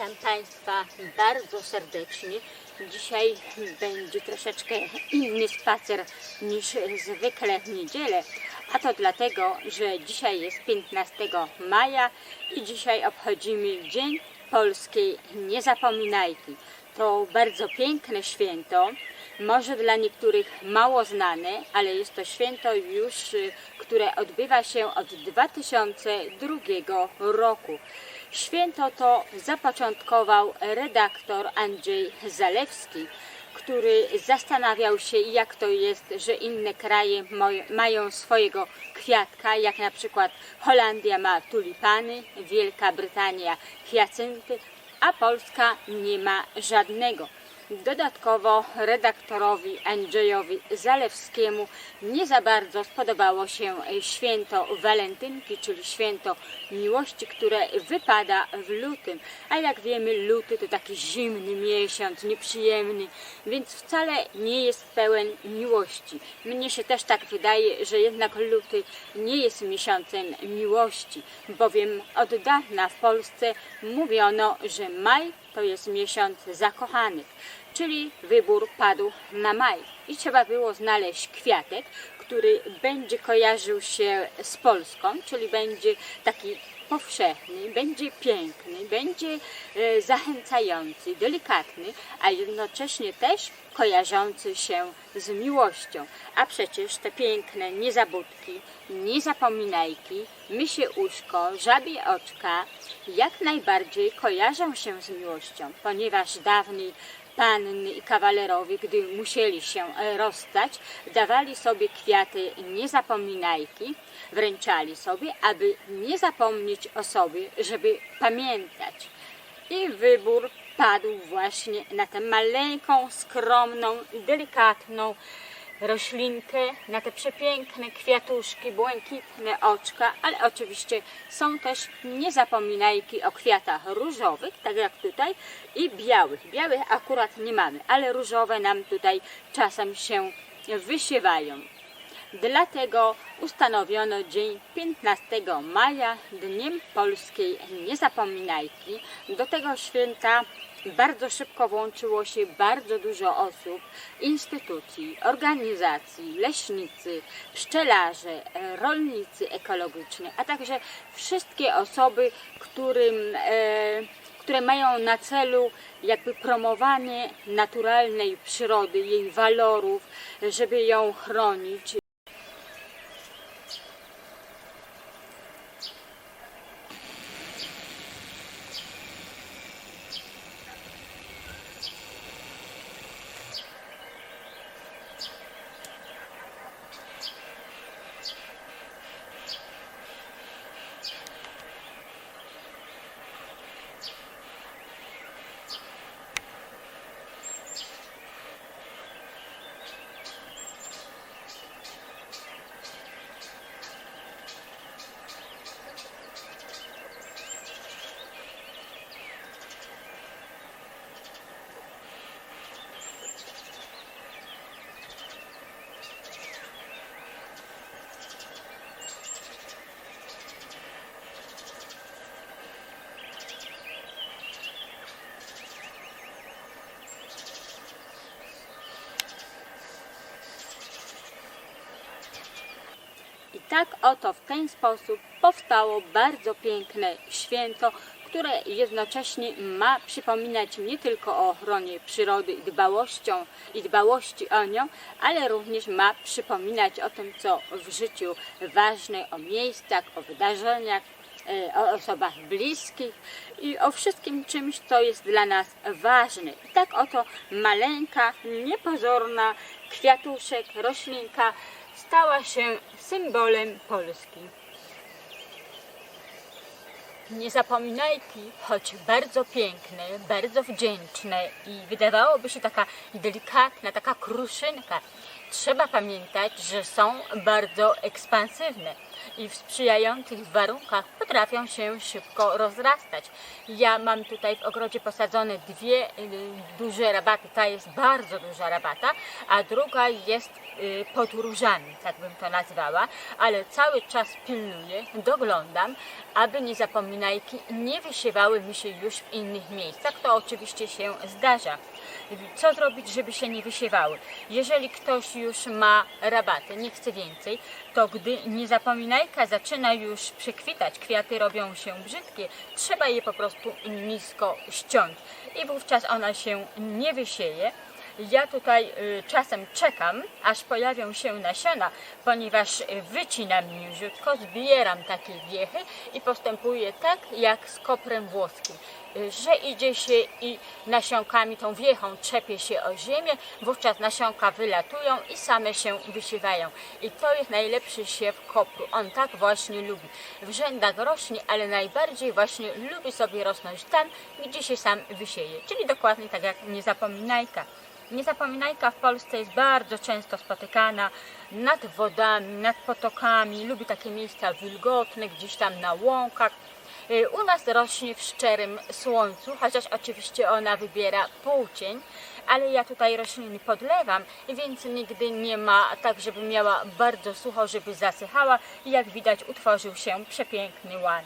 Witam Państwa bardzo serdecznie. Dzisiaj będzie troszeczkę inny spacer niż zwykle w niedzielę, a to dlatego, że dzisiaj jest 15 maja i dzisiaj obchodzimy Dzień Polskiej Niezapominajki. To bardzo piękne święto, może dla niektórych mało znane, ale jest to święto już, które odbywa się od 2002 roku. Święto to zapoczątkował redaktor Andrzej Zalewski, który zastanawiał się, jak to jest, że inne kraje mają swojego kwiatka, jak na przykład Holandia ma tulipany, Wielka Brytania hiacynty, a Polska nie ma żadnego. Dodatkowo redaktorowi Andrzejowi Zalewskiemu nie za bardzo spodobało się święto walentynki, czyli święto miłości, które wypada w lutym. A jak wiemy, luty to taki zimny miesiąc, nieprzyjemny, więc wcale nie jest pełen miłości. Mnie się też tak wydaje, że jednak luty nie jest miesiącem miłości, bowiem od dawna w Polsce mówiono, że maj to jest miesiąc zakochanych, czyli wybór padł na maj i trzeba było znaleźć kwiatek, który będzie kojarzył się z Polską, czyli będzie taki powszechny, będzie piękny, będzie e, zachęcający, delikatny, a jednocześnie też kojarzący się z miłością. A przecież te piękne niezabudki, niezapominajki, mysie uszko, żabie oczka jak najbardziej kojarzą się z miłością, ponieważ dawniej panny i kawalerowie, gdy musieli się e, rozstać, dawali sobie kwiaty niezapominajki, wręczali sobie, aby nie zapomnieć o sobie, żeby pamiętać. I wybór padł właśnie na tę maleńką, skromną, delikatną roślinkę, na te przepiękne kwiatuszki, błękitne oczka, ale oczywiście są też niezapominajki o kwiatach różowych, tak jak tutaj, i białych. Białych akurat nie mamy, ale różowe nam tutaj czasem się wysiewają. Dlatego ustanowiono dzień 15 maja Dniem Polskiej Niezapominajki. Do tego święta bardzo szybko włączyło się bardzo dużo osób, instytucji, organizacji, leśnicy, pszczelarze, e, rolnicy ekologiczni, a także wszystkie osoby, którym e, które mają na celu jakby promowanie naturalnej przyrody, jej walorów, żeby ją chronić, tak oto w ten sposób powstało bardzo piękne święto, które jednocześnie ma przypominać nie tylko o ochronie przyrody i dbałością i dbałości o nią, ale również ma przypominać o tym, co w życiu ważne, o miejscach, o wydarzeniach, e, o osobach bliskich i o wszystkim czymś, co jest dla nas ważne. I tak oto maleńka, niepozorna kwiatuszek, roślinka stała się symbolem Polski. Niezapominajki, choć bardzo piękne, bardzo wdzięczne i wydawałoby się taka delikatna, taka kruszynka, trzeba pamiętać, że są bardzo ekspansywne. i w sprzyjających warunkach potrafią się szybko rozrastać. Ja mam tutaj w ogrodzie posadzone dwie y, duże rabaty. Ta jest bardzo duża rabata, a druga jest y, pod różami, tak bym to nazwała, ale cały czas pilnuję, doglądam, aby niezapominajki nie wysiewały mi się już w innych miejscach. To oczywiście się zdarza. Co zrobić, żeby się nie wysiewały? Jeżeli ktoś już ma rabaty, nie chce więcej, to gdy niezapominajka zaczyna już przekwitać, kwiaty robią się brzydkie, trzeba je po prostu nisko ściąć i wówczas ona się nie wysieje. Ja tutaj y, czasem czekam, aż pojawią się nasiona, ponieważ wycinam niziutko, zbieram takie wiechy i postępuję tak jak z koprem włoskim, że idzie się i nasionkami tą wiechą trzepie się o ziemię, wówczas nasionka wylatują i same się wysiewają. I to jest najlepszy siew kopru. On tak właśnie lubi. W rzędach rośnie, ale najbardziej właśnie lubi sobie rosnąć tam, gdzie się sam wysieje. Czyli dokładnie tak jak niezapominajka. Niezapominajka w Polsce jest bardzo często spotykana nad wodami, nad potokami, lubi takie miejsca wilgotne, gdzieś tam na łąkach. Y, U nas rośnie w szczerym słońcu, chociaż oczywiście ona wybiera półcień, ale ja tutaj rośliny podlewam, więc nigdy nie ma tak, żeby miała bardzo sucho, żeby zasychała i jak widać utworzył się przepiękny łan.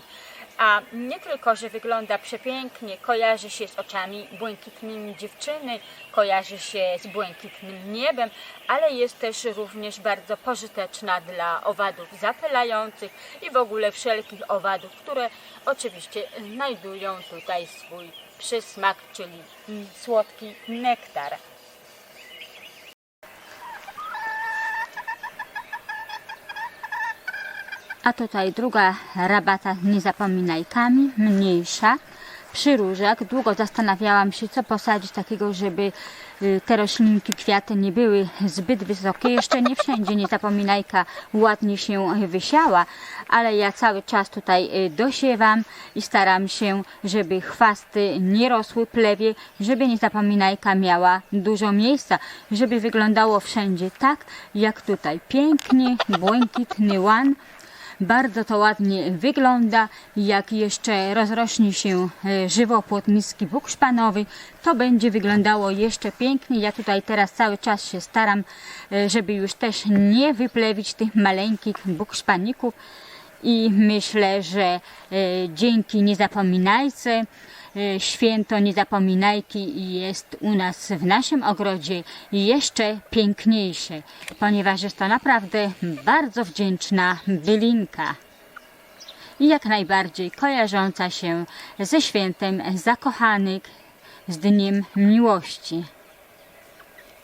A nie tylko, że wygląda przepięknie, kojarzy się z oczami błękitnymi dziewczyny, kojarzy się z błękitnym niebem, ale jest też również bardzo pożyteczna dla owadów zapylających i w ogóle wszelkich owadów, które oczywiście znajdują tutaj swój przysmak, czyli słodki nektar. A tutaj druga rabata z niezapominajkami, mniejsza, przy różach. Długo zastanawiałam się, co posadzić takiego, żeby y, te roślinki, kwiaty nie były zbyt wysokie. Jeszcze nie wszędzie niezapominajka ładnie się wysiała, ale ja cały czas tutaj y, dosiewam i staram się, żeby chwasty nie rosły plewie, żeby niezapominajka miała dużo miejsca, żeby wyglądało wszędzie tak, jak tutaj. Pięknie, błękitny łan. Bardzo to ładnie wygląda. Jak jeszcze rozrośnie się e, żywopłot niski bóg szpanowy, to będzie wyglądało jeszcze pięknie. Ja tutaj teraz cały czas się staram, e, żeby już też nie wyplewić tych maleńkich bóg szpaników. I myślę, że e, dzięki niezapominajce święto niezapominajki jest u nas w naszym ogrodzie jeszcze piękniejsze, ponieważ jest to naprawdę bardzo wdzięczna bylinka i jak najbardziej kojarząca się ze świętem zakochanych, z Dniem Miłości.